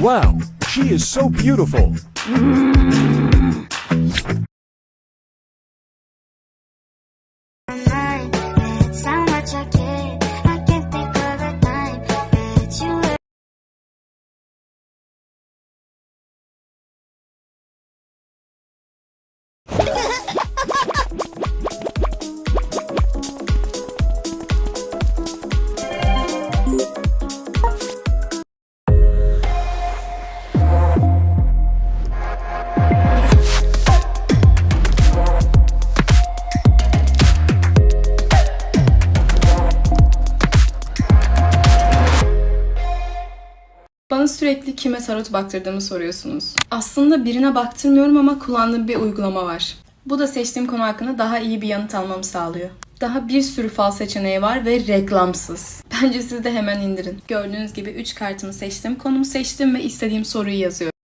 Wow, she is so beautiful. Sürekli kime tarot baktırdığımı soruyorsunuz. Aslında birine baktırmıyorum ama kullandığım bir uygulama var. Bu da seçtiğim konu hakkında daha iyi bir yanıt almamı sağlıyor. Daha bir sürü fal seçeneği var ve reklamsız. Bence siz de hemen indirin. Gördüğünüz gibi 3 kartımı seçtim, konumu seçtim ve istediğim soruyu yazıyorum.